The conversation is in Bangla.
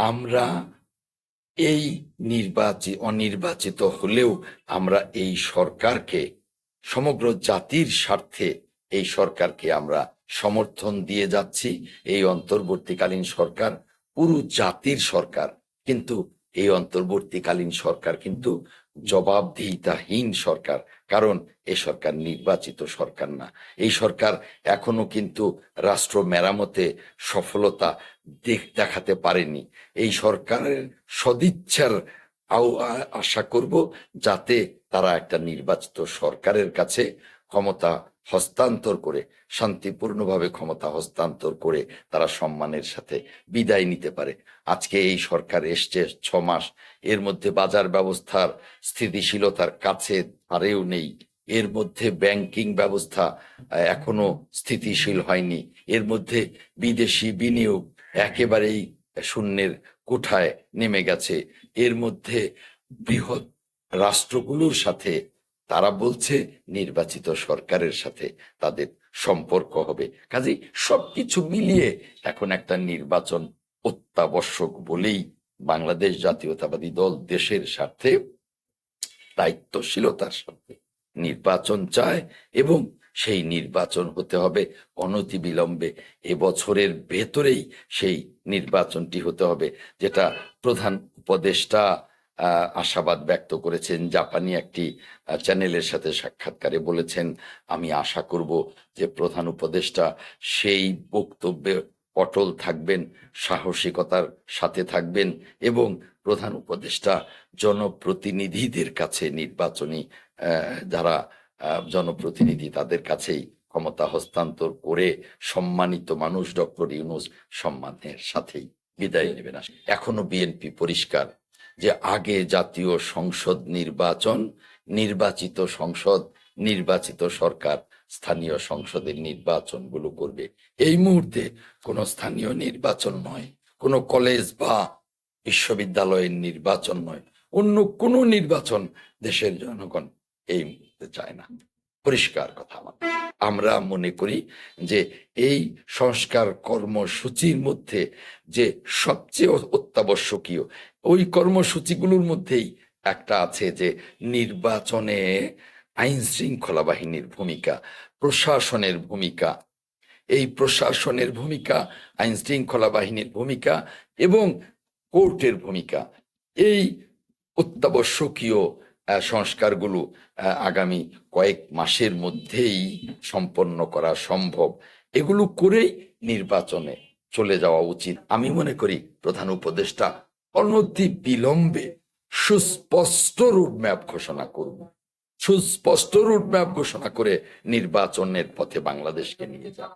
আমরা এই নির্বাচিত অনির্বাচিত হলেও আমরা এই সরকারকে, সমগ্র জাতির স্বার্থে এই সরকারকে আমরা সমর্থন দিয়ে যাচ্ছি। এই অন্তর্বর্তীকালীন সরকার পুরো জাতির সরকার। কিন্তু এই অন্তর্বর্তীকালীন সরকার কিন্তু জবাবদিহিতাহীন সরকার, কারণ এই সরকার নির্বাচিত সরকার না। এই সরকার এখনও কিন্তু রাষ্ট্র মেরামতে সফলতা দেখ- দেখাতে পারেনি। এই সরকারের সদিচ্ছার আশা করব যাতে তারা একটা নির্বাচিত সরকারের কাছে ক্ষমতা হস্তান্তর করে, শান্তিপূর্ণভাবে ক্ষমতা হস্তান্তর করে তারা সম্মানের সাথে বিদায় নিতে পারে। আজকে এই সরকার এসছে ছ মাস এর মধ্যে বাজার ব্যবস্থার স্থিতিশীলতার কাছে পারেও নেই। এর মধ্যে ব্যাংকিং ব্যবস্থা এখনও স্থিতিশীল হয়নি। এর মধ্যে বিদেশি বিনিয়োগ একেবারেই শূন্যের কোঠায় নেমে গেছে। এর মধ্যে বৃহৎ রাষ্ট্রগুলোর সাথে তারা বলছে নির্বাচিত সরকারের সাথে তাদের সম্পর্ক হবে। কাজেই সবকিছু মিলিয়ে এখন একটা নির্বাচন অত্যাবশ্যক বলেই বাংলাদেশ জাতীয়তাবাদী দল দেশের স্বার্থে দায়িত্বশীলতার সাথে নির্বাচন চায় এবং সেই নির্বাচন হতে হবে অনতিবিলম্বে। এবছরের ভেতরেই সেই নির্বাচনটি হতে হবে, যেটা প্রধান উপদেষ্টা আশাবাদ ব্যক্ত করেছেন। জাপানি একটি চ্যানেলের সাথে সাক্ষাৎকারে বলেছেন, আমি আশা করব যে প্রধান উপদেষ্টা সেই বক্তব্যে অটল থাকবেন, সাহসিকতার সাথে থাকবেন এবং প্রধান উপদেষ্টা জনপ্রতিনিধিদের কাছে নির্বাচনী যারা জনপ্রতিনিধি তাদের কাছেই ক্ষমতা হস্তান্তর করে সম্মানিত মানুষ ডক্টর ইউনুস সম্মানের সাথেই বিদায় নেবেন। এখনও বিএনপি পরিষ্কার যে আগে জাতীয় সংসদ নির্বাচন, নির্বাচিত সংসদ, নির্বাচিত সরকার স্থানীয় সংসদের নির্বাচনগুলো করবে। এই মুহূর্তে কোনো স্থানীয় নির্বাচন নয়, কোনো কলেজ বা বিশ্ববিদ্যালয়ের নির্বাচন নয়, অন্য কোনো নির্বাচন দেশের জনগণ এই মুহূর্তে চায় না। পরিষ্কার কথা আমার। আমরা মনে করি যে এই সংস্কার কর্মসূচির মধ্যে যে সবচেয়ে অত্যাবশ্যকীয় ওই কর্মসূচিগুলোর মধ্যেই একটা আছে যে নির্বাচনে আইন শৃঙ্খলা বাহিনীর ভূমিকা, প্রশাসনের ভূমিকা। এই প্রশাসনের ভূমিকা আইন শৃঙ্খলা বাহিনীর ভূমিকা এবং কোর্টের ভূমিকা। এই অত্যাবশ্যকীয় সংস্কারগুলো আগামী কয়েক মাসের মধ্যেই সম্পন্ন করা সম্ভব। এগুলো করেই নির্বাচনে চলে যাওয়া উচিত। আমি মনে করি প্রধান উপদেষ্টা অনতি বিলম্বে সুস্পষ্ট রুটম্যাপ ঘোষণা করব। সুস্পষ্ট রুটম্যাপ ঘোষণা করে নির্বাচনের পথে বাংলাদেশকে নিয়ে যান